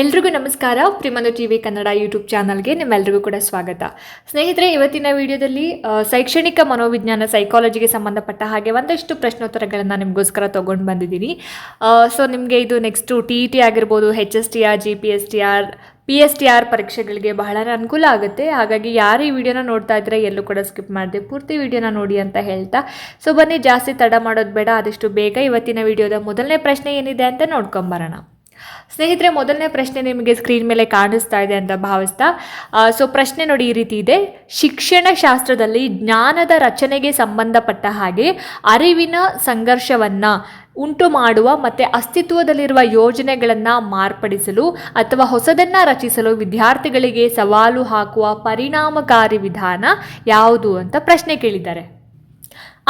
ಎಲ್ರಿಗೂ ನಮಸ್ಕಾರ. ಪ್ರಿಮಂದು ಟಿ ವಿ ಕನ್ನಡ ಯೂಟ್ಯೂಬ್ ಚಾನಲ್ಗೆ ನಿಮ್ಮೆಲ್ಲರಿಗೂ ಕೂಡ ಸ್ವಾಗತ. ಸ್ನೇಹಿತರೆ, ಇವತ್ತಿನ ವಿಡಿಯೋದಲ್ಲಿ ಶೈಕ್ಷಣಿಕ ಮನೋವಿಜ್ಞಾನ ಸೈಕಾಲಜಿಗೆ ಸಂಬಂಧಪಟ್ಟ ಹಾಗೆ ಒಂದಷ್ಟು ಪ್ರಶ್ನೋತ್ತರಗಳನ್ನು ನಿಮಗೋಸ್ಕರ ತೊಗೊಂಡು ಬಂದಿದ್ದೀನಿ. ಸೊ ನಿಮಗೆ ಇದು ನೆಕ್ಸ್ಟು ಟಿ ಇ ಟಿ ಆಗಿರ್ಬೋದು H S T R G P S T R P S T R ಪರೀಕ್ಷೆಗಳಿಗೆ ಬಹಳ ಅನುಕೂಲ ಆಗುತ್ತೆ. ಹಾಗಾಗಿ ಯಾರು ಈ ವಿಡಿಯೋನ ನೋಡ್ತಾ ಇದ್ದರೆ ಎಲ್ಲೂ ಕೂಡ ಸ್ಕಿಪ್ ಮಾಡಿದೆ, ಪೂರ್ತಿ ವಿಡಿಯೋನ ನೋಡಿ ಅಂತ ಹೇಳ್ತಾ. ಸೊ ಬನ್ನಿ, ಜಾಸ್ತಿ ತಡ ಮಾಡೋದು ಬೇಡ, ಆದಷ್ಟು ಬೇಗ ಇವತ್ತಿನ ವಿಡಿಯೋದ ಮೊದಲನೇ ಪ್ರಶ್ನೆ ಏನಿದೆ ಅಂತ ನೋಡ್ಕೊಂಬರೋಣ. ಸ್ನೇಹಿತರೆ, ಮೊದಲನೇ ಪ್ರಶ್ನೆ ನಿಮಗೆ ಸ್ಕ್ರೀನ್ ಮೇಲೆ ಕಾಣಿಸ್ತಾ ಇದೆ ಅಂತ ಭಾವಿಸ್ತಾ ಸೊ ಪ್ರಶ್ನೆ ನೋಡಿ ಈ ರೀತಿ ಇದೆ. ಶಿಕ್ಷಣ ಶಾಸ್ತ್ರದಲ್ಲಿ ಜ್ಞಾನದ ರಚನೆಗೆ ಸಂಬಂಧಪಟ್ಟ ಹಾಗೆ ಅರಿವಿನ ಸಂಘರ್ಷವನ್ನು ಉಂಟು ಮಾಡುವ ಮತ್ತು ಅಸ್ತಿತ್ವದಲ್ಲಿರುವ ಯೋಜನೆಗಳನ್ನು ಮಾರ್ಪಡಿಸಲು ಅಥವಾ ಹೊಸದನ್ನು ರಚಿಸಲು ವಿದ್ಯಾರ್ಥಿಗಳಿಗೆ ಸವಾಲು ಹಾಕುವ ಪರಿಣಾಮಕಾರಿ ವಿಧಾನ ಯಾವುದು ಅಂತ ಪ್ರಶ್ನೆ ಕೇಳಿದ್ದಾರೆ.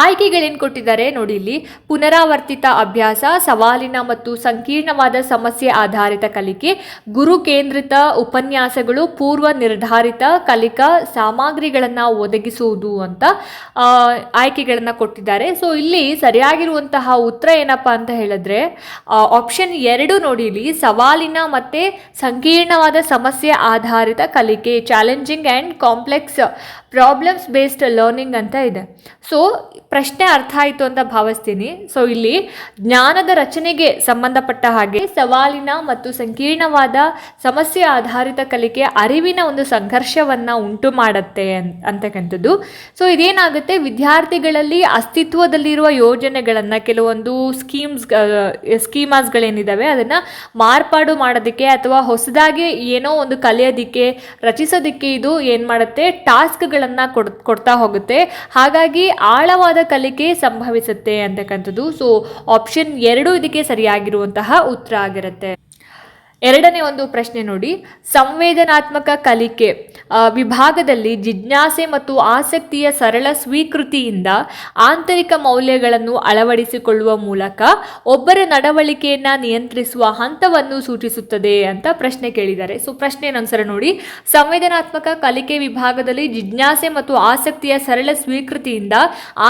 ಆಯ್ಕೆಗಳೇನು ಕೊಟ್ಟಿದ್ದಾರೆ ನೋಡಿ ಇಲ್ಲಿ. ಪುನರಾವರ್ತಿತ ಅಭ್ಯಾಸ, ಸವಾಲಿನ ಮತ್ತು ಸಂಕೀರ್ಣವಾದ ಸಮಸ್ಯೆ ಆಧಾರಿತ ಕಲಿಕೆ, ಗುರು ಕೇಂದ್ರಿತ ಉಪನ್ಯಾಸಗಳು, ಪೂರ್ವ ನಿರ್ಧಾರಿತ ಕಲಿಕಾ ಸಾಮಗ್ರಿಗಳನ್ನು ಒದಗಿಸುವುದು ಅಂತ ಆಯ್ಕೆಗಳನ್ನು ಕೊಟ್ಟಿದ್ದಾರೆ. ಸೊ ಇಲ್ಲಿ ಸರಿಯಾಗಿರುವಂತಹ ಉತ್ತರ ಏನಪ್ಪ ಅಂತ ಹೇಳಿದ್ರೆ ಆಪ್ಷನ್ ಎರಡು ನೋಡಿ ಇಲ್ಲಿ. ಸವಾಲಿನ ಮತ್ತು ಸಂಕೀರ್ಣವಾದ ಸಮಸ್ಯೆ ಆಧಾರಿತ ಕಲಿಕೆ challenging and complex problems based learning ಅಂತ ಇದೆ. ಸೊ ಪ್ರಶ್ನೆ ಅರ್ಥ ಆಯಿತು ಅಂತ ಭಾವಿಸ್ತೀನಿ. ಸೊ ಇಲ್ಲಿ ಜ್ಞಾನದ ರಚನೆಗೆ ಸಂಬಂಧಪಟ್ಟ ಹಾಗೆ ಸವಾಲಿನ ಮತ್ತು ಸಂಕೀರ್ಣವಾದ ಸಮಸ್ಯೆ ಆಧಾರಿತ ಕಲಿಕೆ ಅರಿವಿನ ಒಂದು ಸಂಘರ್ಷವನ್ನು ಉಂಟು ಮಾಡುತ್ತೆ ಅಂತಕ್ಕಂಥದ್ದು. ಸೊ ಇದೇನಾಗುತ್ತೆ? ವಿದ್ಯಾರ್ಥಿಗಳಲ್ಲಿ ಅಸ್ತಿತ್ವದಲ್ಲಿರುವ ಯೋಜನೆಗಳನ್ನು ಕೆಲವೊಂದು ಸ್ಕೀಮ್ಸ್ ಸ್ಕೀಮಾಸ್ಗಳೇನಿದ್ದಾವೆ ಅದನ್ನು ಮಾರ್ಪಾಡು ಮಾಡೋದಕ್ಕೆ ಅಥವಾ ಹೊಸದಾಗಿ ಏನೋ ಒಂದು ಕಲಿಯೋದಕ್ಕೆ, ರಚಿಸೋದಕ್ಕೆ ಇದು ಏನು ಮಾಡುತ್ತೆ? ಟಾಸ್ಕ್ಗಳನ್ನು ಕೊಡ್, ಕೊಡ್ತಾ ಹೋಗುತ್ತೆ. ಹಾಗಾಗಿ ಆಳವಾದ ಕಲಿಕೆ ಸಂಭವಿಸುತ್ತೆ ಅಂತಕ್ಕಂಥದ್ದು. ಸೊ ಆಪ್ಷನ್ ಎರಡು ಇದಕ್ಕೆ ಸರಿಯಾಗಿರುವಂತಹ ಉತ್ತರ ಆಗಿರುತ್ತೆ. ಎರಡನೇ ಒಂದು ಪ್ರಶ್ನೆ ನೋಡಿ. ಸಂವೇದನಾತ್ಮಕ ಕಲಿಕೆ ವಿಭಾಗದಲ್ಲಿ ಜಿಜ್ಞಾಸೆ ಮತ್ತು ಆಸಕ್ತಿಯ ಸರಳ ಸ್ವೀಕೃತಿಯಿಂದ ಆಂತರಿಕ ಮೌಲ್ಯಗಳನ್ನು ಅಳವಡಿಸಿಕೊಳ್ಳುವ ಮೂಲಕ ಒಬ್ಬರ ನಡವಳಿಕೆಯನ್ನು ನಿಯಂತ್ರಿಸುವ ಹಂತವನ್ನು ಸೂಚಿಸುತ್ತದೆ ಅಂತ ಪ್ರಶ್ನೆ ಕೇಳಿದ್ದಾರೆ. ಸೊ ಪ್ರಶ್ನೆ ನಂತರ ನೋಡಿ. ಸಂವೇದನಾತ್ಮಕ ಕಲಿಕೆ ವಿಭಾಗದಲ್ಲಿ ಜಿಜ್ಞಾಸೆ ಮತ್ತು ಆಸಕ್ತಿಯ ಸರಳ ಸ್ವೀಕೃತಿಯಿಂದ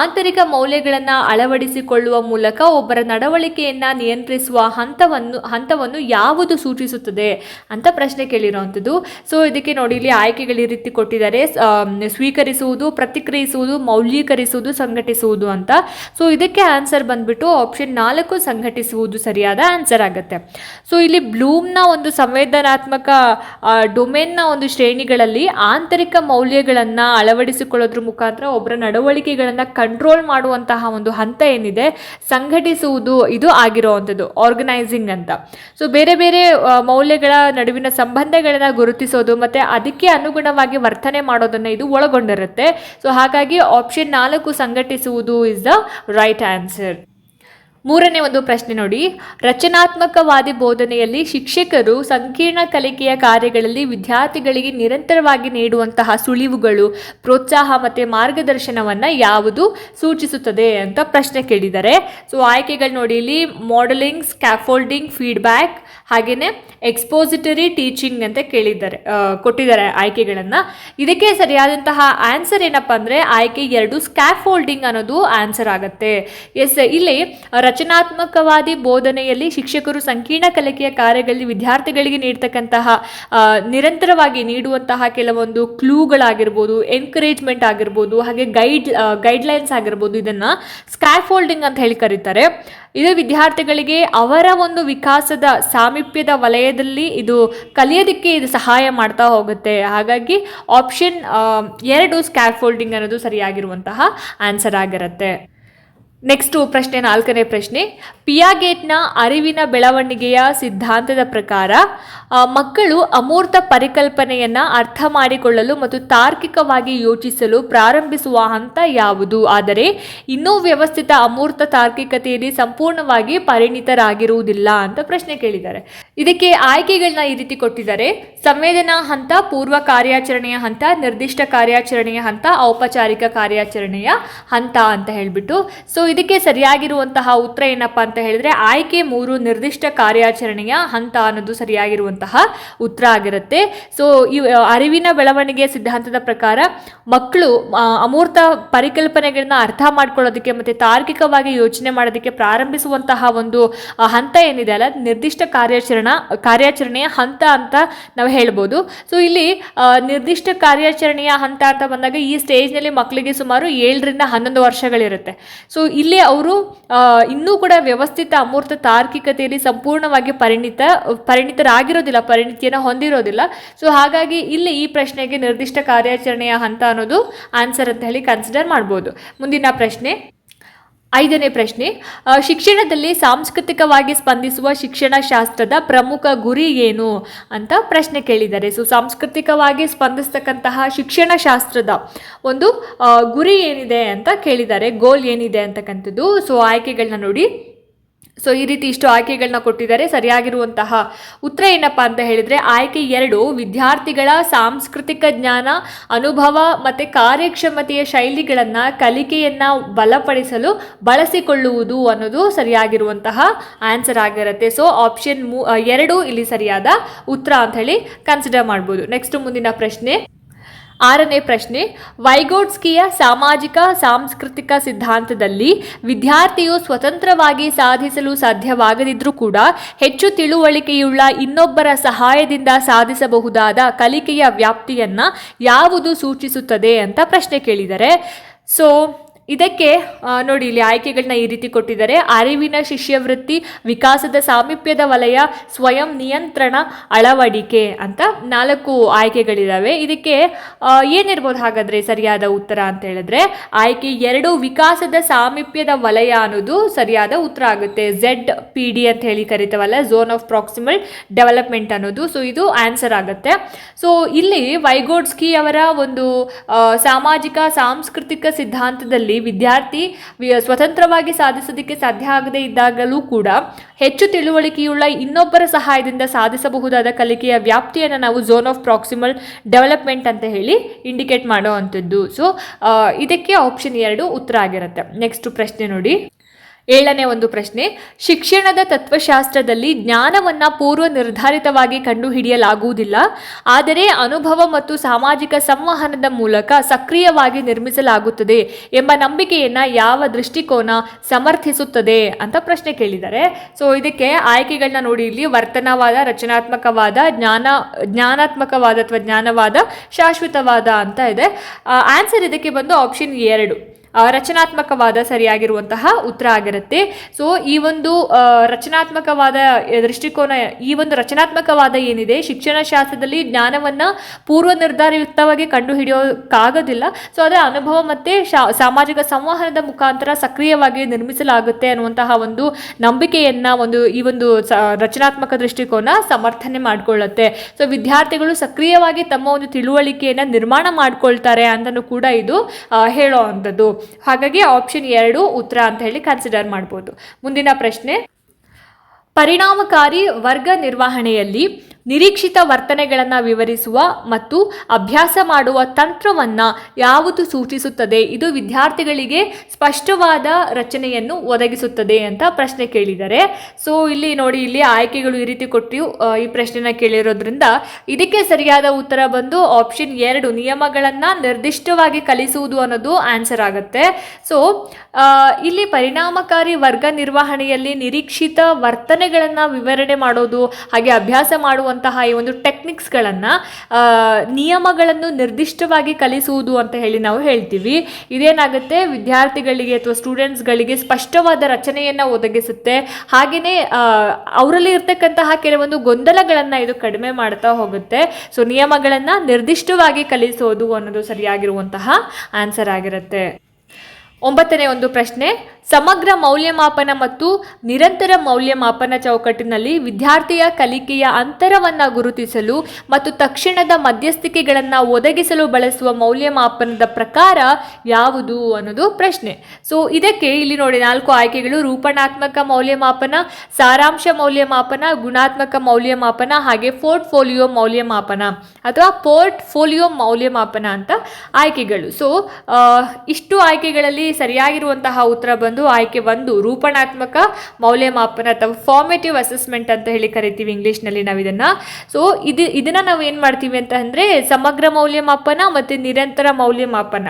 ಆಂತರಿಕ ಮೌಲ್ಯಗಳನ್ನು ಅಳವಡಿಸಿಕೊಳ್ಳುವ ಮೂಲಕ ಒಬ್ಬರ ನಡವಳಿಕೆಯನ್ನು ನಿಯಂತ್ರಿಸುವ ಹಂತವನ್ನು ಹಂತವನ್ನು ಯಾವುದು ಸೂಚಿಸುತ್ತದೆ ಅಂತ ಪ್ರಶ್ನೆ ಕೇಳಿರುವಂಥದ್ದು. ಸೊ ಇದಕ್ಕೆ ನೋಡಿ ಇಲ್ಲಿ ಆಯ್ಕೆಗಳು ಈ ರೀತಿ ಕೊಟ್ಟಿದ್ದಾರೆ. ಸ್ವೀಕರಿಸುವುದು, ಪ್ರತಿಕ್ರಿಯಿಸುವುದು, ಮೌಲ್ಯೀಕರಿಸುವುದು, ಸಂಘಟಿಸುವುದು ಅಂತ. ಸೊ ಇದಕ್ಕೆ ಆನ್ಸರ್ ಬಂದ್ಬಿಟ್ಟು ಆಪ್ಷನ್ ನಾಲ್ಕು, ಸಂಘಟಿಸುವುದು ಸರಿಯಾದ ಆನ್ಸರ್ ಆಗುತ್ತೆ. ಸೊ ಇಲ್ಲಿ ಬ್ಲೂಮ್ನ ಒಂದು ಸಂವೇದನಾತ್ಮಕ ಡೊಮೇನ್ನ ಒಂದು ಶ್ರೇಣಿಗಳಲ್ಲಿ ಆಂತರಿಕ ಮೌಲ್ಯಗಳನ್ನು ಅಳವಡಿಸಿಕೊಳ್ಳೋದ್ರ ಮುಖಾಂತರ ಒಬ್ಬರ ನಡವಳಿಕೆಗಳನ್ನು ಕಂಟ್ರೋಲ್ ಮಾಡುವಂತಹ ಒಂದು ಹಂತ ಏನಿದೆ, ಸಂಘಟಿಸುವುದು ಇದು ಆಗಿರುವಂಥದ್ದು ಆರ್ಗನೈಸಿಂಗ್ ಅಂತ. ಸೊ ಬೇರೆ ಬೇರೆ ಮೌಲ್ಯಗಳ ನಡುವಿನ ಸಂಬಂಧಗಳನ್ನು ಗುರುತಿಸೋದು ಮತ್ತು ಅದಕ್ಕೆ ಅನುಗುಣವಾಗಿ ವರ್ತನೆ ಮಾಡೋದನ್ನು ಇದು ಒಳಗೊಂಡಿರುತ್ತೆ. ಸೊ ಹಾಗಾಗಿ ಆಪ್ಷನ್ ನಾಲ್ಕು ಸಂಘಟಿಸುವುದು ಇಸ್ ದ ರೈಟ್ ಆನ್ಸರ್ ಮೂರನೇ ಒಂದು ಪ್ರಶ್ನೆ ನೋಡಿ. ರಚನಾತ್ಮಕವಾದಿ ಬೋಧನೆಯಲ್ಲಿ ಶಿಕ್ಷಕರು ಸಂಕೀರ್ಣ ಕಲಿಕೆಯ ಕಾರ್ಯಗಳಲ್ಲಿ ವಿದ್ಯಾರ್ಥಿಗಳಿಗೆ ನಿರಂತರವಾಗಿ ನೀಡುವಂತಹ ಸುಳಿವುಗಳು, ಪ್ರೋತ್ಸಾಹ ಮತ್ತು ಮಾರ್ಗದರ್ಶನವನ್ನು ಯಾವುದು ಸೂಚಿಸುತ್ತದೆ ಅಂತ ಪ್ರಶ್ನೆ ಕೇಳಿದ್ದಾರೆ ಸೊ ಆಯ್ಕೆಗಳು ನೋಡಿ. ಇಲ್ಲಿ ಮಾಡಲಿಂಗ್ ಸ್ಕ್ಯಾಫೋಲ್ಡಿಂಗ್ ಫೀಡ್ಬ್ಯಾಕ್ ಹಾಗೆಯೇ ಎಕ್ಸ್ಪೋಸಿಟರಿ ಟೀಚಿಂಗ್ ಅಂತ ಕೇಳಿದ್ದಾರೆ ಕೊಟ್ಟಿದ್ದಾರೆ ಆಯ್ಕೆಗಳನ್ನು. ಇದಕ್ಕೆ ಸರಿಯಾದಂತಹ ಆನ್ಸರ್ ಏನಪ್ಪ ಅಂದರೆ ಆಯ್ಕೆ ಎರಡು ಸ್ಕ್ಯಾಫೋಲ್ಡಿಂಗ್ ಅನ್ನೋದು ಆನ್ಸರ್ ಆಗುತ್ತೆ. ಎಸ್ ಇಲ್ಲಿ ರಚನಾತ್ಮಕವಾದಿ ಬೋಧನೆಯಲ್ಲಿ ಶಿಕ್ಷಕರು ಸಂಕೀರ್ಣ ಕಲಿಕೆಯ ಕಾರ್ಯಗಳಲ್ಲಿ ವಿದ್ಯಾರ್ಥಿಗಳಿಗೆ ನೀಡ್ತಕ್ಕಂತಹ ನಿರಂತರವಾಗಿ ನೀಡುವಂತಹ ಕೆಲವೊಂದು ಕ್ಲೂಗಳಾಗಿರ್ಬೋದು ಎನ್ಕರೇಜ್ಮೆಂಟ್ ಆಗಿರ್ಬೋದು, ಹಾಗೆ ಗೈಡ್ ಗೈಡ್ಲೈನ್ಸ್ ಆಗಿರ್ಬೋದು ಇದನ್ನು ಸ್ಕ್ಯಾಫೋಲ್ಡಿಂಗ್ ಅಂತ ಹೇಳಿ ಕರೀತಾರೆ. ಇದು ವಿದ್ಯಾರ್ಥಿಗಳಿಗೆ ಅವರ ಒಂದು ವಿಕಾಸದ ಸಾಮೀಪ್ಯದ ವಲಯದಲ್ಲಿ ಇದು ಕಲಿಯೋದಕ್ಕೆ ಇದು ಸಹಾಯ ಮಾಡ್ತಾ ಹೋಗುತ್ತೆ. ಹಾಗಾಗಿ ಆಪ್ಷನ್ ಎರಡು ಸ್ಕ್ಯಾಫೋಲ್ಡಿಂಗ್ ಅನ್ನೋದು ಸರಿಯಾಗಿರುವಂತಹ ಆನ್ಸರ್ ಆಗಿರುತ್ತೆ. ನೆಕ್ಸ್ಟು ಪ್ರಶ್ನೆ, ನಾಲ್ಕನೇ ಪ್ರಶ್ನೆ. ಪಿಯಾಗೇಟ್ನ ಅರಿವಿನ ಬೆಳವಣಿಗೆಯ ಸಿದ್ಧಾಂತದ ಪ್ರಕಾರ ಮಕ್ಕಳು ಅಮೂರ್ತ ಪರಿಕಲ್ಪನೆಯನ್ನು ಅರ್ಥ ಮಾಡಿಕೊಳ್ಳಲು ಮತ್ತು ತಾರ್ಕಿಕವಾಗಿ ಯೋಚಿಸಲು ಪ್ರಾರಂಭಿಸುವ ಹಂತ ಯಾವುದು? ಆದರೆ, ಇನ್ನೂ ವ್ಯವಸ್ಥಿತ ಅಮೂರ್ತ ತಾರ್ಕಿಕತೆಯಲ್ಲಿ ಸಂಪೂರ್ಣವಾಗಿ ಪರಿಣಿತರಾಗಿರುವುದಿಲ್ಲ ಅಂತ ಪ್ರಶ್ನೆ ಕೇಳಿದ್ದಾರೆ. ಇದಕ್ಕೆ ಆಯ್ಕೆಗಳನ್ನ ಈ ರೀತಿ ಕೊಟ್ಟಿದ್ದಾರೆ. ಸಂವೇದನಾ ಹಂತ, ಪೂರ್ವ ಕಾರ್ಯಾಚರಣೆಯ ಹಂತ, ನಿರ್ದಿಷ್ಟ ಕಾರ್ಯಾಚರಣೆಯ ಹಂತ, ಔಪಚಾರಿಕ ಕಾರ್ಯಾಚರಣೆಯ ಹಂತ ಅಂತ ಹೇಳಿಬಿಟ್ಟು. ಸೊ ಇದಕ್ಕೆ ಸರಿಯಾಗಿರುವಂತಹ ಉತ್ತರ ಏನಪ್ಪ ಅಂತ ಹೇಳಿದ್ರೆ, ಆಯ್ಕೆ ಮೂರು ನಿರ್ದಿಷ್ಟ ಕಾರ್ಯಾಚರಣೆಯ ಹಂತ ಅನ್ನೋದು ಸರಿಯಾಗಿರುವಂತಹ ಉತ್ತರ ಆಗಿರುತ್ತೆ. ಸೊ ಈ ಅರಿವಿನ ಬೆಳವಣಿಗೆ ಸಿದ್ಧಾಂತದ ಪ್ರಕಾರ ಮಕ್ಕಳು ಅಮೂರ್ತ ಪರಿಕಲ್ಪನೆಗಳನ್ನ ಅರ್ಥ ಮಾಡ್ಕೊಳ್ಳೋದಕ್ಕೆ ಮತ್ತೆ ತಾರ್ಕಿಕವಾಗಿ ಯೋಚನೆ ಮಾಡೋದಕ್ಕೆ ಪ್ರಾರಂಭಿಸುವಂತಹ ಒಂದು ಹಂತ ಏನಿದೆ ಅಲ್ಲ, ನಿರ್ದಿಷ್ಟ ಕಾರ್ಯಾಚರಣಾ, ಕಾರ್ಯಾಚರಣೆಯ ಹಂತ ಅಂತ ನಾವು ಹೇಳ್ಬೋದು. ಸೊ ಇಲ್ಲಿ ನಿರ್ದಿಷ್ಟ ಕಾರ್ಯಾಚರಣೆಯ ಹಂತ ಅಂತ ಬಂದಾಗ ಈ ಸ್ಟೇಜ್ನಲ್ಲಿ ಮಕ್ಕಳಿಗೆ ಸುಮಾರು ಏಳರಿಂದ ಹನ್ನೊಂದು ವರ್ಷಗಳಿರುತ್ತೆ. ಸೊ ಇಲ್ಲಿ ಅವರು ಇನ್ನೂ ಕೂಡ ವ್ಯವಸ್ಥಿತ ಅಮೂರ್ತ ತಾರ್ಕಿಕತೆಯಲ್ಲಿ ಸಂಪೂರ್ಣವಾಗಿ ಪರಿಣಿತ, ಪರಿಣಿತರಾಗಿರೋದಿಲ್ಲ, ಪರಿಣಿತಿಯನ್ನು ಹೊಂದಿರೋದಿಲ್ಲ. ಸೊ ಹಾಗಾಗಿ ಇಲ್ಲಿ ಈ ಪ್ರಶ್ನೆಗೆ ನಿರ್ದಿಷ್ಟ ಕಾರ್ಯಾಚರಣೆಯ ಹಂತ ಅನ್ನೋದು ಆನ್ಸರ್ ಅಂತ ಹೇಳಿ ಕನ್ಸಿಡರ್ ಮಾಡ್ಬೋದು. ಮುಂದಿನ ಪ್ರಶ್ನೆ ಐದನೇ ಪ್ರಶ್ನೆ ಶಿಕ್ಷಣದಲ್ಲಿ ಸಾಂಸ್ಕೃತಿಕವಾಗಿ ಸ್ಪಂದಿಸುವ ಶಿಕ್ಷಣ ಶಾಸ್ತ್ರದ ಪ್ರಮುಖ ಗುರಿ ಏನು ಅಂತ ಪ್ರಶ್ನೆ ಕೇಳಿದ್ದಾರೆ ಸೊ ಸಾಂಸ್ಕೃತಿಕವಾಗಿ ಸ್ಪಂದಿಸ್ತಕ್ಕಂತಹ ಶಿಕ್ಷಣ ಶಾಸ್ತ್ರದ ಒಂದು ಗುರಿ ಏನಿದೆ ಅಂತ ಕೇಳಿದ್ದಾರೆ ಗೋಲ್ ಏನಿದೆ ಅಂತಕ್ಕಂಥದ್ದು ಸೊ ಆಯ್ಕೆಗಳನ್ನ ನೋಡಿ. ಸೊ ಈ ರೀತಿ ಇಷ್ಟು ಆಯ್ಕೆಗಳನ್ನ ಕೊಟ್ಟಿದ್ದಾರೆ. ಸರಿಯಾಗಿರುವಂತಹ ಉತ್ತರ ಏನಪ್ಪ ಅಂತ ಹೇಳಿದ್ರೆ, ಆಯ್ಕೆ ಎರಡು ವಿದ್ಯಾರ್ಥಿಗಳ ಸಾಂಸ್ಕೃತಿಕ ಜ್ಞಾನ, ಅನುಭವ ಮತ್ತು ಕಾರ್ಯಕ್ಷಮತೆಯ ಶೈಲಿಗಳನ್ನು ಕಲಿಕೆಯನ್ನು ಬಲಪಡಿಸಲು ಬಳಸಿಕೊಳ್ಳುವುದು ಅನ್ನೋದು ಸರಿಯಾಗಿರುವಂತಹ ಆನ್ಸರ್ ಆಗಿರುತ್ತೆ. ಸೊ ಆಪ್ಷನ್ ಮೂ ಎರಡು ಇಲ್ಲಿ ಸರಿಯಾದ ಉತ್ತರ ಅಂತ ಹೇಳಿ ಕನ್ಸಿಡರ್ ಮಾಡ್ಬೋದು. ನೆಕ್ಸ್ಟ್ ಮುಂದಿನ ಪ್ರಶ್ನೆ. ಆರನೇ ಪ್ರಶ್ನೆ ವೈಗೋಟ್ಸ್ಕಿಯ ಸಾಮಾಜಿಕ, ಸಾಂಸ್ಕೃತಿಕ ಸಿದ್ಧಾಂತದಲ್ಲಿ ವಿದ್ಯಾರ್ಥಿಯು ಸ್ವತಂತ್ರವಾಗಿ ಸಾಧಿಸಲು ಸಾಧ್ಯವಾಗದಿದ್ರೂ ಕೂಡ ಹೆಚ್ಚು ತಿಳುವಳಿಕೆಯುಳ್ಳ ಇನ್ನೊಬ್ಬರ ಸಹಾಯದಿಂದ ಸಾಧಿಸಬಹುದಾದ ಕಲಿಕೆಯ ವ್ಯಾಪ್ತಿಯನ್ನ ಯಾವುದು ಸೂಚಿಸುತ್ತದೆ ಅಂತ ಪ್ರಶ್ನೆ ಕೇಳಿದ್ದಾರೆ ಸೊ ಇದಕ್ಕೆ ನೋಡಿ ಇಲ್ಲಿ ಆಯ್ಕೆಗಳನ್ನ ಈ ರೀತಿ ಕೊಟ್ಟಿದ್ದಾರೆ. ಅರಿವಿನ ಶಿಷ್ಯವೃತ್ತಿ, ವಿಕಾಸದ ಸಾಮೀಪ್ಯದ ವಲಯ, ಸ್ವಯಂ ನಿಯಂತ್ರಣ, ಅಳವಡಿಕೆ ಅಂತ ನಾಲ್ಕು ಆಯ್ಕೆಗಳಿದ್ದಾವೆ ಇದಕ್ಕೆ ಏನಿರ್ಬೋದು ಹಾಗಾದ್ರೆ ಸರಿಯಾದ ಉತ್ತರ ಅಂತ ಹೇಳಿದ್ರೆ, ಆಯ್ಕೆ ಎರಡು, ವಿಕಾಸದ ಸಾಮೀಪ್ಯದ ವಲಯ ಅನ್ನೋದು ಸರಿಯಾದ ಉತ್ತರ ಆಗುತ್ತೆ. ಝೆಡ್ ಪಿ ಡಿ ಅಂತ ಹೇಳಿ ಕರಿತವಲ್ಲ ಝೋನ್ ಆಫ್ ಪ್ರಾಕ್ಸಿಮಲ್ ಡೆವಲಪ್ಮೆಂಟ್ ಅನ್ನೋದು. ಸೊ ಇದು ಆನ್ಸರ್ ಆಗುತ್ತೆ. ಸೊ ಇಲ್ಲಿ ವೈಗೋಡ್ಸ್ಕಿ ಅವರ ಒಂದು ಸಾಮಾಜಿಕ, ಸಾಂಸ್ಕೃತಿಕ ಸಿದ್ಧಾಂತದಲ್ಲಿ ವಿದ್ಯಾರ್ಥಿ ಸ್ವತಂತ್ರವಾಗಿ ಸಾಧಿಸೋದಕ್ಕೆ ಸಾಧ್ಯ ಆಗದೇ ಇದ್ದಾಗಲೂ ಕೂಡ ಹೆಚ್ಚು ತಿಳುವಳಿಕೆಯುಳ್ಳ ಇನ್ನೊಬ್ಬರ ಸಹಾಯದಿಂದ ಸಾಧಿಸಬಹುದಾದ ಕಲಿಕೆಯ ವ್ಯಾಪ್ತಿಯನ್ನು ನಾವು ಝೋನ್ ಆಫ್ ಪ್ರಾಕ್ಸಿಮಲ್ ಡೆವಲಪ್ಮೆಂಟ್ ಅಂತ ಹೇಳಿ ಇಂಡಿಕೇಟ್ ಮಾಡೋ ಅಂಥದ್ದು. ಸೊ ಇದಕ್ಕೆ ಆಪ್ಷನ್ ಎರಡು ಉತ್ತರ ಆಗಿರುತ್ತೆ. ನೆಕ್ಸ್ಟ್ ಪ್ರಶ್ನೆ ನೋಡಿ. ಏಳನೇ ಒಂದು ಪ್ರಶ್ನೆ, ಶಿಕ್ಷಣದ ತತ್ವಶಾಸ್ತ್ರದಲ್ಲಿ ಜ್ಞಾನವನ್ನು ಪೂರ್ವ ನಿರ್ಧಾರಿತವಾಗಿ ಕಂಡುಹಿಡಿಯಲಾಗುವುದಿಲ್ಲ, ಆದರೆ ಅನುಭವ ಮತ್ತು ಸಾಮಾಜಿಕ ಸಂವಹನದ ಮೂಲಕ ಸಕ್ರಿಯವಾಗಿ ನಿರ್ಮಿಸಲಾಗುತ್ತದೆ ಎಂಬ ನಂಬಿಕೆಯನ್ನು ಯಾವ ದೃಷ್ಟಿಕೋನ ಸಮರ್ಥಿಸುತ್ತದೆ ಅಂತ ಪ್ರಶ್ನೆ ಕೇಳಿದ್ದಾರೆ. ಸೊ ಇದಕ್ಕೆ ಆಯ್ಕೆಗಳನ್ನ ನೋಡಿ, ಇಲ್ಲಿ ವರ್ತನವಾದ, ರಚನಾತ್ಮಕವಾದ, ಜ್ಞಾನ, ಜ್ಞಾನಾತ್ಮಕವಾದ ಅಥವಾ ಜ್ಞಾನವಾದ, ಶಾಶ್ವತವಾದ ಅಂತ ಇದೆ. ಆನ್ಸರ್ ಇದಕ್ಕೆ ಬಂದು ಆಪ್ಷನ್ ಎರಡು. ರಚನಾತ್ಮಕವಾದ ಸರಿಯಾಗಿರುವಂತಹ ಉತ್ತರ ಆಗಿರುತ್ತೆ. ಸೊ ಈ ಒಂದು ರಚನಾತ್ಮಕವಾದ ದೃಷ್ಟಿಕೋನ, ಈ ಒಂದು ರಚನಾತ್ಮಕವಾದ ಏನಿದೆ, ಶಿಕ್ಷಣ ಶಾಸ್ತ್ರದಲ್ಲಿ ಜ್ಞಾನವನ್ನು ಪೂರ್ವ ನಿರ್ಧಾರಯುಕ್ತವಾಗಿ ಕಂಡುಹಿಡಿಯೋಕ್ಕಾಗೋದಿಲ್ಲ. ಸೊ ಅದರ ಅನುಭವ ಮತ್ತು ಸಾಮಾಜಿಕ ಸಂವಹನದ ಮುಖಾಂತರ ಸಕ್ರಿಯವಾಗಿ ನಿರ್ಮಿಸಲಾಗುತ್ತೆ ಅನ್ನುವಂತಹ ಒಂದು ನಂಬಿಕೆಯನ್ನು ಒಂದು, ಈ ಒಂದು ರಚನಾತ್ಮಕ ದೃಷ್ಟಿಕೋನ ಸಮರ್ಥನೆ ಮಾಡಿಕೊಳ್ಳುತ್ತೆ. ಸೊ ವಿದ್ಯಾರ್ಥಿಗಳು ಸಕ್ರಿಯವಾಗಿ ತಮ್ಮ ಒಂದು ತಿಳುವಳಿಕೆಯನ್ನು ನಿರ್ಮಾಣ ಮಾಡ್ಕೊಳ್ತಾರೆ ಅಂತಲೂ ಕೂಡ ಇದು ಹೇಳೋ ಹಾಗಾಗಿ ಆಪ್ಷನ್ ಎರಡು ಉತ್ತರ ಅಂತ ಹೇಳಿ ಕನ್ಸಿಡರ್ ಮಾಡ್ಬೋದು. ಮುಂದಿನ ಪ್ರಶ್ನೆ ಪರಿಣಾಮಕಾರಿ ವರ್ಗ ನಿರ್ವಹಣೆಯಲ್ಲಿ ನಿರೀಕ್ಷಿತ ವರ್ತನೆಗಳನ್ನು ವಿವರಿಸುವ ಮತ್ತು ಅಭ್ಯಾಸ ಮಾಡುವ ತಂತ್ರವನ್ನು ಯಾವುದು ಸೂಚಿಸುತ್ತದೆ? ಇದು ವಿದ್ಯಾರ್ಥಿಗಳಿಗೆ ಸ್ಪಷ್ಟವಾದ ರಚನೆಯನ್ನು ಒದಗಿಸುತ್ತದೆ ಅಂತ ಪ್ರಶ್ನೆ ಕೇಳಿದ್ದಾರೆ ಸೊ ಇಲ್ಲಿ ನೋಡಿ, ಇಲ್ಲಿ ಆಯ್ಕೆಗಳು ಈ ರೀತಿ ಕೊಟ್ಟು ಈ ಪ್ರಶ್ನೆನ ಕೇಳಿರೋದ್ರಿಂದ ಇದಕ್ಕೆ ಸರಿಯಾದ ಉತ್ತರ ಬಂದು ಆಪ್ಷನ್ ಎರಡು, ನಿಯಮಗಳನ್ನು ನಿರ್ದಿಷ್ಟವಾಗಿ ಕಲಿಸುವುದು ಅನ್ನೋದು ಆನ್ಸರ್ ಆಗುತ್ತೆ. ಸೊ ಇಲ್ಲಿ ಪರಿಣಾಮಕಾರಿ ವರ್ಗ ನಿರ್ವಹಣೆಯಲ್ಲಿ ನಿರೀಕ್ಷಿತ ವರ್ತನೆಗಳನ್ನು ವಿವರಣೆ ಮಾಡೋದು, ಹಾಗೆ ಅಭ್ಯಾಸ ಮಾಡುವಂತಹ ಈ ಒಂದು ಟೆಕ್ನಿಕ್ಸ್ಗಳನ್ನು ನಿಯಮಗಳನ್ನು ನಿರ್ದಿಷ್ಟವಾಗಿ ಕಲಿಸುವುದು ಅಂತ ಹೇಳಿ ನಾವು ಹೇಳ್ತೀವಿ. ಇದೇನಾಗುತ್ತೆ? ವಿದ್ಯಾರ್ಥಿಗಳಿಗೆ ಅಥವಾ ಸ್ಟೂಡೆಂಟ್ಸ್ಗಳಿಗೆ ಸ್ಪಷ್ಟವಾದ ರಚನೆಯನ್ನು ಒದಗಿಸುತ್ತೆ. ಹಾಗೆಯೇ ಅವರಲ್ಲಿ ಇರ್ತಕ್ಕಂತಹ ಕೆಲವೊಂದು ಗೊಂದಲಗಳನ್ನು ಇದು ಕಡಿಮೆ ಮಾಡ್ತಾ ಹೋಗುತ್ತೆ. ಸೊ, ನಿಯಮಗಳನ್ನು ನಿರ್ದಿಷ್ಟವಾಗಿ ಕಲಿಸೋದು ಅನ್ನೋದು ಸರಿಯಾಗಿರುವಂತಹ ಆನ್ಸರ್ ಆಗಿರುತ್ತೆ. ಒಂಬತ್ತನೇ ಒಂದು ಪ್ರಶ್ನೆ ಸಮಗ್ರ ಮೌಲ್ಯಮಾಪನ ಮತ್ತು ನಿರಂತರ ಮೌಲ್ಯಮಾಪನ ಚೌಕಟ್ಟಿನಲ್ಲಿ ವಿದ್ಯಾರ್ಥಿಯ ಕಲಿಕೆಯ ಅಂತರವನ್ನು ಗುರುತಿಸಲು ಮತ್ತು ತಕ್ಷಣದ ಮಧ್ಯಸ್ಥಿಕೆಗಳನ್ನು ಒದಗಿಸಲು ಬಳಸುವ ಮೌಲ್ಯಮಾಪನದ ಪ್ರಕಾರ ಯಾವುದು ಅನ್ನೋದು ಪ್ರಶ್ನೆ. ಸೊ ಇದಕ್ಕೆ ಇಲ್ಲಿ ನೋಡಿ ನಾಲ್ಕು ಆಯ್ಕೆಗಳು. ರೂಪಣಾತ್ಮಕ ಮೌಲ್ಯಮಾಪನ, ಸಾರಾಂಶ ಮೌಲ್ಯಮಾಪನ, ಗುಣಾತ್ಮಕ ಮೌಲ್ಯಮಾಪನ ಹಾಗೆ ಪೋರ್ಟ್ಫೋಲಿಯೋ ಮೌಲ್ಯಮಾಪನ ಅಥವಾ ಪೋರ್ಟ್ಫೋಲಿಯೋ ಮೌಲ್ಯಮಾಪನ ಅಂತ ಆಯ್ಕೆಗಳು. ಸೊ ಇಷ್ಟು ಆಯ್ಕೆಗಳಲ್ಲಿ ಸರಿಯಾಗಿರುವಂತಹ ಉತ್ತರ ಬಂದು ಸರಿಯಾಗಿರುವಂಥದ್ದು ಆಯ್ಕೆ ಒಂದು ರೂಪಣಾತ್ಮಕ ಮೌಲ್ಯಮಾಪನ ಅಥವಾ ಫಾರ್ಮೇಟಿವ್ ಅಸೆಸ್ಮೆಂಟ್ ಅಂತ ಹೇಳಿ ಕರಿತೀವಿ ಇಂಗ್ಲೀಷ್ನಲ್ಲಿ ನಾವು ಇದನ್ನ ಸೊ ಇದು, ಇದನ್ನು ನಾವು ಏನು ಮಾಡ್ತೀವಿ ಅಂತ ಅಂದರೆ ಸಮಗ್ರ ಮೌಲ್ಯಮಾಪನ ಮತ್ತು ನಿರಂತರ ಮೌಲ್ಯಮಾಪನ.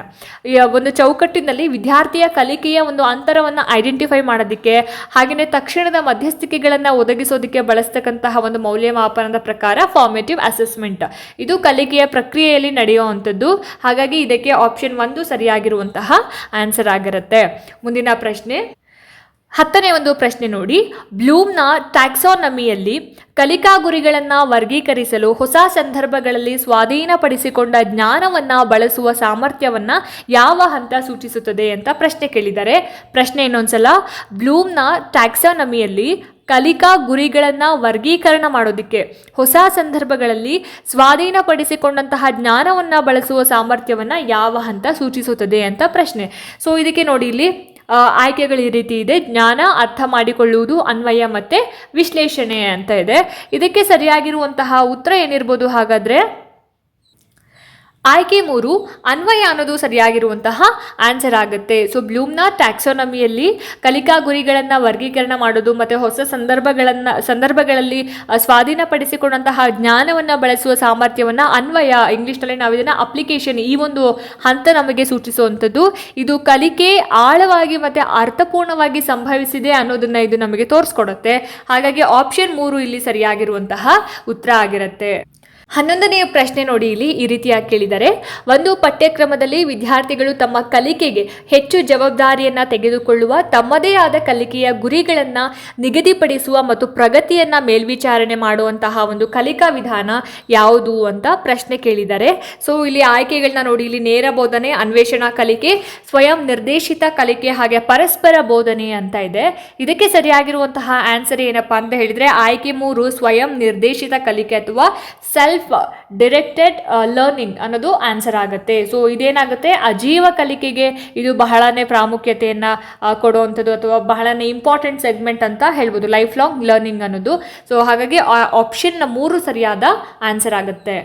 ಒಂದು ಚೌಕಟ್ಟಿನಲ್ಲಿ ವಿದ್ಯಾರ್ಥಿಯ ಕಲಿಕೆಯ ಒಂದು ಅಂತರವನ್ನು ಐಡೆಂಟಿಫೈ ಮಾಡೋದಕ್ಕೆ ಹಾಗೆಯೇ ತಕ್ಷಣದ ಮಧ್ಯಸ್ಥಿಕೆಗಳನ್ನು ಒದಗಿಸೋದಕ್ಕೆ ಬಳಸ್ತಕ್ಕಂತಹ ಒಂದು ಮೌಲ್ಯಮಾಪನದ ಪ್ರಕಾರ ಫಾರ್ಮೇಟಿವ್ ಅಸೆಸ್ಮೆಂಟ್ ಇದು ಕಲಿಕೆಯ ಪ್ರಕ್ರಿಯೆಯಲ್ಲಿ ನಡೆಯುವಂಥದ್ದು ಹಾಗಾಗಿ ಇದಕ್ಕೆ ಆಪ್ಷನ್ ಒಂದು ಸರಿಯಾಗಿರುವಂತಹ ಆನ್ಸರ್ ಆಗಿರುತ್ತೆ. ಮುಂದಿನ ಪ್ರಶ್ನೆ. ಹತ್ತನೇ ಒಂದು ಪ್ರಶ್ನೆ ನೋಡಿ. ಬ್ಲೂಮ್ನ ಟ್ಯಾಕ್ಸಾನಮಿಯಲ್ಲಿ ಕಲಿಕಾ ಗುರಿಗಳನ್ನು ವರ್ಗೀಕರಿಸಲು ಹೊಸ ಸಂದರ್ಭಗಳಲ್ಲಿ ಸ್ವಾಧೀನಪಡಿಸಿಕೊಂಡ ಜ್ಞಾನವನ್ನು ಬಳಸುವ ಸಾಮರ್ಥ್ಯವನ್ನು ಯಾವ ಹಂತ ಸೂಚಿಸುತ್ತದೆ ಅಂತ ಪ್ರಶ್ನೆ ಕೇಳಿದ್ದಾರೆ ಪ್ರಶ್ನೆ ಇನ್ನೊಂದ್ಸಲ. ಬ್ಲೂಮ್ನ ಟ್ಯಾಕ್ಸಾನಮಿಯಲ್ಲಿ ಕಲಿಕಾ ಗುರಿಗಳನ್ನು ವರ್ಗೀಕರಣ ಮಾಡೋದಕ್ಕೆ ಹೊಸ ಸಂದರ್ಭಗಳಲ್ಲಿ ಸ್ವಾಧೀನಪಡಿಸಿಕೊಂಡಂತಹ ಜ್ಞಾನವನ್ನು ಬಳಸುವ ಸಾಮರ್ಥ್ಯವನ್ನು ಯಾವ ಹಂತ ಸೂಚಿಸುತ್ತದೆ ಅಂತ ಪ್ರಶ್ನೆ. ಸೊ ಇದಕ್ಕೆ ನೋಡಿ ಇಲ್ಲಿ ಆಯ್ಕೆಗಳು ಈ ರೀತಿ ಇದೆ. ಜ್ಞಾನ ಅರ್ಥ ಮಾಡಿಕೊಳ್ಳುವುದು ಅನ್ವಯ ಮತ್ತು ವಿಶ್ಲೇಷಣೆ ಅಂತ ಇದೆ. ಇದಕ್ಕೆ ಸರಿಯಾಗಿರುವಂತಹ ಉತ್ತರ ಏನಿರ್ಬೋದು ಹಾಗಾದರೆ? ಆಯ್ಕೆ ಮೂರು, ಅನ್ವಯ ಅನ್ನೋದು ಸರಿಯಾಗಿರುವಂತಹ ಆನ್ಸರ್ ಆಗುತ್ತೆ. ಸೊ ಬ್ಲೂಮ್ನ ಟ್ಯಾಕ್ಸೋನಮಿಯಲ್ಲಿ ಕಲಿಕಾ ಗುರಿಗಳನ್ನು ವರ್ಗೀಕರಣ ಮಾಡೋದು ಮತ್ತು ಹೊಸ ಸಂದರ್ಭಗಳನ್ನು, ಸಂದರ್ಭಗಳಲ್ಲಿ ಸ್ವಾಧೀನಪಡಿಸಿಕೊಂಡಂತಹ ಜ್ಞಾನವನ್ನು ಬಳಸುವ ಸಾಮರ್ಥ್ಯವನ್ನು ಅನ್ವಯ, ಇಂಗ್ಲೀಷ್ನಲ್ಲಿ ನಾವು ಇದನ್ನು ಅಪ್ಲಿಕೇಶನ್ ಈ ಒಂದು ಹಂತ ನಮಗೆ ಸೂಚಿಸುವಂಥದ್ದು. ಇದು ಕಲಿಕೆ ಆಳವಾಗಿ ಮತ್ತು ಅರ್ಥಪೂರ್ಣವಾಗಿ ಸಂಭವಿಸಿದೆ ಅನ್ನೋದನ್ನ ಇದು ನಮಗೆ ತೋರಿಸ್ಕೊಡುತ್ತೆ. ಹಾಗಾಗಿ ಆಪ್ಷನ್ ಮೂರು ಇಲ್ಲಿ ಸರಿಯಾಗಿರುವಂತಹ ಉತ್ತರ ಆಗಿರುತ್ತೆ. ಹನ್ನೊಂದನೆಯ ಪ್ರಶ್ನೆ ನೋಡಿ ಇಲ್ಲಿ ಈ ರೀತಿಯಾಗಿ ಕೇಳಿದ್ದಾರೆ ಒಂದು ಪಠ್ಯಕ್ರಮದಲ್ಲಿ ವಿದ್ಯಾರ್ಥಿಗಳು ತಮ್ಮ ಕಲಿಕೆಗೆ ಹೆಚ್ಚು ಜವಾಬ್ದಾರಿಯನ್ನು ತೆಗೆದುಕೊಳ್ಳುವ, ತಮ್ಮದೇ ಆದ ಕಲಿಕೆಯ ಗುರಿಗಳನ್ನು ನಿಗದಿಪಡಿಸುವ ಮತ್ತು ಪ್ರಗತಿಯನ್ನು ಮೇಲ್ವಿಚಾರಣೆ ಮಾಡುವಂತಹ ಒಂದು ಕಲಿಕಾ ವಿಧಾನ ಯಾವುದು ಅಂತ ಪ್ರಶ್ನೆ ಕೇಳಿದ್ದಾರೆ ಸೊ ಇಲ್ಲಿ ಆಯ್ಕೆಗಳನ್ನ ನೋಡಿ, ಇಲ್ಲಿ ನೇರ ಬೋಧನೆ, ಅನ್ವೇಷಣಾ ಕಲಿಕೆ, ಸ್ವಯಂ ನಿರ್ದೇಶಿತ ಕಲಿಕೆ ಹಾಗೆ ಪರಸ್ಪರ ಬೋಧನೆ ಅಂತ ಇದೆ. ಇದಕ್ಕೆ ಸರಿಯಾಗಿರುವಂತಹ ಆನ್ಸರ್ ಏನಪ್ಪಾ ಅಂತ ಹೇಳಿದ್ರೆ, ಆಯ್ಕೆ ಮೂರು ಸ್ವಯಂ ನಿರ್ದೇಶಿತ ಕಲಿಕೆ ಅಥವಾ ಸೆಲ್ಫ್ ಡಿರೆಕ್ಟೆಡ್ ಲರ್ನಿಂಗ್ ಅನ್ನೋದು ಆನ್ಸರ್ ಆಗುತ್ತೆ. ಸೊ ಇದೇನಾಗುತ್ತೆ? ಅಜೀವ ಕಲಿಕೆಗೆ ಇದು ಬಹಳನೇ ಪ್ರಾಮುಖ್ಯತೆಯನ್ನು ಕೊಡುವಂಥದ್ದು ಅಥವಾ ಬಹಳನೇ ಇಂಪಾರ್ಟೆಂಟ್ ಸೆಗ್ಮೆಂಟ್ ಅಂತ ಹೇಳ್ಬೋದು. ಲೈಫ್ ಲಾಂಗ್ ಲರ್ನಿಂಗ್ ಅನ್ನೋದು. ಸೊ ಹಾಗಾಗಿ ಆಪ್ಷನ್ ಮೂರು ಸರಿಯಾದ ಆನ್ಸರ್ ಆಗುತ್ತೆ.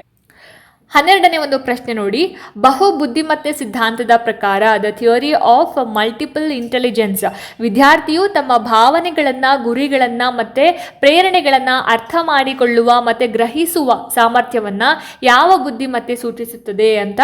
ಹನ್ನೆರಡನೇ ಒಂದು ಪ್ರಶ್ನೆ ನೋಡಿ. ಬಹು ಬುದ್ಧಿಮತ್ತೆ ಸಿದ್ಧಾಂತದ ಪ್ರಕಾರ the theory of multiple intelligence ವಿದ್ಯಾರ್ಥಿಯು ತಮ್ಮ ಭಾವನೆಗಳನ್ನು, ಗುರಿಗಳನ್ನು ಮತ್ತು ಪ್ರೇರಣೆಗಳನ್ನು ಅರ್ಥ ಮಾಡಿಕೊಳ್ಳುವ ಮತ್ತು ಗ್ರಹಿಸುವ ಸಾಮರ್ಥ್ಯವನ್ನು ಯಾವ ಬುದ್ಧಿಮತ್ತೆ ಸೂಚಿಸುತ್ತದೆ ಅಂತ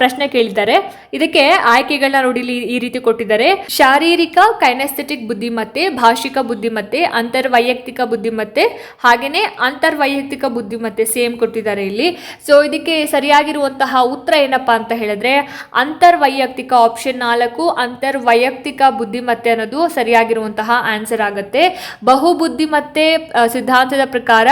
ಪ್ರಶ್ನೆ ಕೇಳಿದ್ದಾರೆ. ಇದಕ್ಕೆ ಆಯ್ಕೆಗಳನ್ನ ನೋಡಿ ಈ ರೀತಿ ಕೊಟ್ಟಿದ್ದಾರೆ. ಶಾರೀರಿಕ ಕೈನೆಸ್ಥೆಟಿಕ್ ಬುದ್ಧಿಮತ್ತೆ, ಭಾಷಿಕ ಬುದ್ಧಿಮತ್ತೆ, ಅಂತರ್ವೈಯಕ್ತಿಕ ಬುದ್ಧಿಮತ್ತೆ ಹಾಗೆಯೇ ಅಂತರ್ವೈಯಕ್ತಿಕ ಬುದ್ಧಿಮತ್ತೆ ಸೇಮ್ ಕೊಟ್ಟಿದ್ದಾರೆ ಇಲ್ಲಿ. ಸೊ ಇದಕ್ಕೆ ಸರಿಯಾಗಿರುವಂತಹ ಉತ್ತರ ಏನಪ್ಪಾ ಅಂತ ಹೇಳಿದ್ರೆ ಅಂತರ್ವೈಯಕ್ತಿಕ ಆಪ್ಷನ್ ನಾಲ್ಕು, ಅಂತರ್ವೈಯಕ್ತಿಕ ಬುದ್ಧಿಮತ್ತೆ ಅನ್ನೋದು ಸರಿಯಾಗಿರುವಂತಹ ಆನ್ಸರ್ ಆಗುತ್ತೆ. ಬಹು ಬುದ್ಧಿಮತ್ತೆ ಸಿದ್ಧಾಂತದ ಪ್ರಕಾರ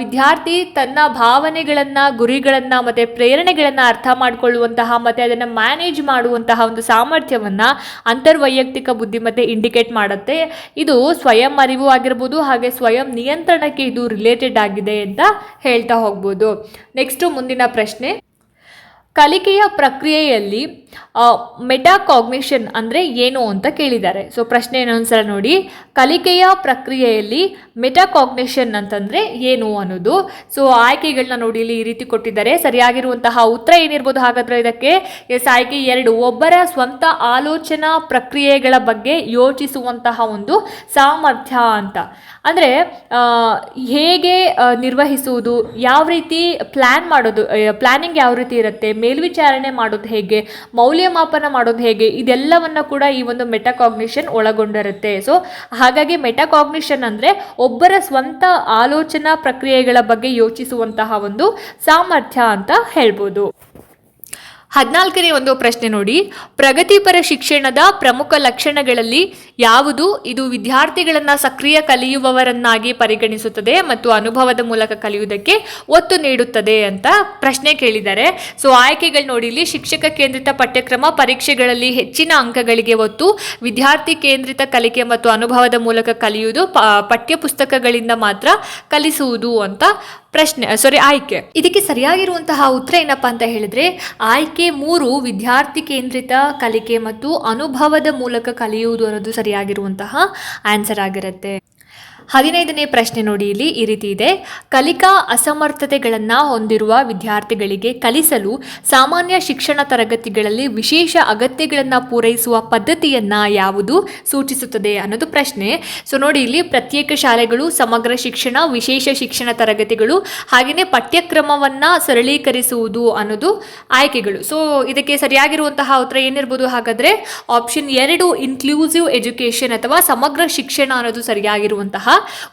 ವಿದ್ಯಾರ್ಥಿ ತನ್ನ ಭಾವನೆಗಳನ್ನು, ಗುರಿಗಳನ್ನು ಮತ್ತು ಪ್ರೇರಣೆಗಳನ್ನು ಅರ್ಥ ಮಾಡಿಕೊಳ್ಳುವಂತಹ ಮತ್ತು ಅದನ್ನು ಮ್ಯಾನೇಜ್ ಮಾಡುವಂತಹ ಒಂದು ಸಾಮರ್ಥ್ಯವನ್ನು ಅಂತರ್ವೈಯಕ್ತಿಕ ಬುದ್ಧಿಮತ್ತೆ ಇಂಡಿಕೇಟ್ ಮಾಡುತ್ತೆ. ಇದು ಸ್ವಯಂ ಅರಿವು ಆಗಿರ್ಬೋದು, ಹಾಗೆ ಸ್ವಯಂ ನಿಯಂತ್ರಣಕ್ಕೆ ಇದು ರಿಲೇಟೆಡ್ ಆಗಿದೆ ಅಂತ ಹೇಳ್ತಾ ಹೋಗ್ಬೋದು. ನೆಕ್ಸ್ಟು ಮುಂದಿನ ಪ್ರಶ್ನೆ. ಕಲಿಕೆಯ ಪ್ರಕ್ರಿಯೆಯಲ್ಲಿ ಮೆಟಾಕಾಗ್ನಿಷನ್ ಅಂದರೆ ಏನು ಅಂತ ಕೇಳಿದ್ದಾರೆ. ಸೊ ಪ್ರಶ್ನೆ ಇನ್ನೊಂದ್ಸಲ ನೋಡಿ. ಕಲಿಕೆಯ ಪ್ರಕ್ರಿಯೆಯಲ್ಲಿ ಮೆಟಾಕಾಗ್ನಿಷನ್ ಅಂತಂದರೆ ಏನು ಅನ್ನೋದು? ಸೊ ಆಯ್ಕೆಗಳನ್ನ ನೋಡಿ ಇಲ್ಲಿ ಈ ರೀತಿ ಕೊಟ್ಟಿದ್ದಾರೆ. ಸರಿಯಾಗಿರುವಂತಹ ಉತ್ತರ ಏನಿರ್ಬೋದು ಹಾಗಾದ್ರೆ ಇದಕ್ಕೆ? ಎಸ್, ಆಯ್ಕೆ ಎರಡು. ಒಬ್ಬರ ಸ್ವಂತ ಆಲೋಚನಾ ಪ್ರಕ್ರಿಯೆಗಳ ಬಗ್ಗೆ ಯೋಚಿಸುವಂತಹ ಒಂದು ಸಾಮರ್ಥ್ಯ ಅಂತ. ಅಂದರೆ ಹೇಗೆ ನಿರ್ವಹಿಸುವುದು, ಯಾವ ರೀತಿ ಪ್ಲ್ಯಾನ್ ಮಾಡೋದು ಪ್ಲ್ಯಾನಿಂಗ್ ಯಾವ ರೀತಿ ಇರುತ್ತೆ? ಮೇಲ್ವಿಚಾರಣೆ ಮಾಡೋದು ಹೇಗೆ, ಮೌಲ್ಯಮಾಪನ ಮಾಡೋದು ಹೇಗೆ, ಇದೆಲ್ಲವನ್ನು ಕೂಡ ಈ ಒಂದು ಮೆಟಾಕಾಗ್ನಿಷನ್ ಒಳಗೊಂಡಿರುತ್ತೆ. ಸೊ ಹಾಗಾಗಿ ಮೆಟಾಕಾಗ್ನಿಷನ್ ಅಂದರೆ ಒಬ್ಬರ ಸ್ವಂತ ಆಲೋಚನಾ ಪ್ರಕ್ರಿಯೆಗಳ ಬಗ್ಗೆ ಯೋಚಿಸುವಂತಹ ಒಂದು ಸಾಮರ್ಥ್ಯ ಅಂತ ಹೇಳ್ಬೋದು. ಹದಿನಾಲ್ಕನೇ ಒಂದು ಪ್ರಶ್ನೆ ನೋಡಿ. ಪ್ರಗತಿಪರ ಶಿಕ್ಷಣದ ಪ್ರಮುಖ ಲಕ್ಷಣಗಳಲ್ಲಿ ಯಾವುದು? ಇದು ವಿದ್ಯಾರ್ಥಿಗಳನ್ನು ಸಕ್ರಿಯ ಕಲಿಯುವವರನ್ನಾಗಿ ಪರಿಗಣಿಸುತ್ತದೆ ಮತ್ತು ಅನುಭವದ ಮೂಲಕ ಕಲಿಯುವುದಕ್ಕೆ ಒತ್ತು ನೀಡುತ್ತದೆ ಅಂತ ಪ್ರಶ್ನೆ ಕೇಳಿದ್ದಾರೆ. ಸೊ, ಆಯ್ಕೆಗಳು ನೋಡಿ. ಇಲ್ಲಿ ಶಿಕ್ಷಕ ಕೇಂದ್ರಿತ ಪಠ್ಯಕ್ರಮ ಪರೀಕ್ಷೆಗಳಲ್ಲಿ ಹೆಚ್ಚಿನ ಅಂಕಗಳಿಗೆ ಒತ್ತು, ವಿದ್ಯಾರ್ಥಿ ಕೇಂದ್ರಿತ ಕಲಿಕೆ ಮತ್ತು ಅನುಭವದ ಮೂಲಕ ಕಲಿಯುವುದು ಪಠ್ಯಪುಸ್ತಕಗಳಿಂದ ಮಾತ್ರ ಕಲಿಸುವುದು ಅಂತ ಪ್ರಶ್ನೆ ಸಾರಿ ಆಯ್ಕೆ. ಇದಕ್ಕೆ ಸರಿಯಾಗಿರುವಂತಹ ಉತ್ತರ ಏನಪ್ಪಾ ಅಂತ ಹೇಳಿದ್ರೆ, ಆಯ್ಕೆ ಮೂರು ವಿದ್ಯಾರ್ಥಿ ಕೇಂದ್ರಿತ ಕಲಿಕೆ ಮತ್ತು ಅನುಭವದ ಮೂಲಕ ಕಲಿಯುವುದು ಅನ್ನೋದು ಸರಿಯಾಗಿರುವಂತಹ ಆನ್ಸರ್ ಆಗಿರುತ್ತೆ. ಹದಿನೈದನೇ ಪ್ರಶ್ನೆ ನೋಡಿ, ಇಲ್ಲಿ ಈ ರೀತಿ ಇದೆ. ಕಲಿಕಾ ಅಸಮರ್ಥತೆಗಳನ್ನು ಹೊಂದಿರುವ ವಿದ್ಯಾರ್ಥಿಗಳಿಗೆ ಕಲಿಸಲು ಸಾಮಾನ್ಯ ಶಿಕ್ಷಣ ತರಗತಿಗಳಲ್ಲಿ ವಿಶೇಷ ಅಗತ್ಯಗಳನ್ನು ಪೂರೈಸುವ ಪದ್ಧತಿಯನ್ನು ಯಾವುದು ಸೂಚಿಸುತ್ತದೆ ಅನ್ನೋದು ಪ್ರಶ್ನೆ. ಸೊ ನೋಡಿ, ಇಲ್ಲಿ ಪ್ರತ್ಯೇಕ ಶಾಲೆಗಳು, ಸಮಗ್ರ ಶಿಕ್ಷಣ, ವಿಶೇಷ ಶಿಕ್ಷಣ ತರಗತಿಗಳು ಹಾಗೆಯೇ ಪಠ್ಯಕ್ರಮವನ್ನು ಸರಳೀಕರಿಸುವುದು ಅನ್ನೋದು ಆಯ್ಕೆಗಳು. ಸೊ ಇದಕ್ಕೆ ಸರಿಯಾಗಿರುವಂತಹ ಉತ್ತರ ಏನಿರ್ಬೋದು ಹಾಗಾದರೆ ಆಪ್ಷನ್ ಎರಡು ಇನ್ಕ್ಲೂಸಿವ್ ಎಜುಕೇಷನ್ ಅಥವಾ ಸಮಗ್ರ ಶಿಕ್ಷಣ ಅನ್ನೋದು ಸರಿಯಾಗಿರುವಂತಹ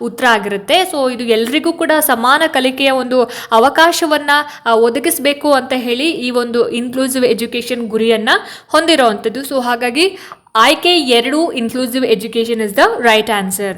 ಉತ್ತರ ಆಗಿರುತ್ತೆ. ಸೊ ಇದು ಎಲ್ರಿಗೂ ಕೂಡ ಸಮಾನ ಕಲಿಕೆಯ ಒಂದು ಅವಕಾಶವನ್ನ ಒದಗಿಸಬೇಕು ಅಂತ ಹೇಳಿ ಈ ಒಂದು ಇನ್ಕ್ಲೂಸಿವ್ ಎಜುಕೇಶನ್ ಗುರಿಯನ್ನ ಹೊಂದಿರುವಂತದ್ದು ಸೊ ಹಾಗಾಗಿ ಆಯ್ಕೆ ಎರಡು inclusive education is the right answer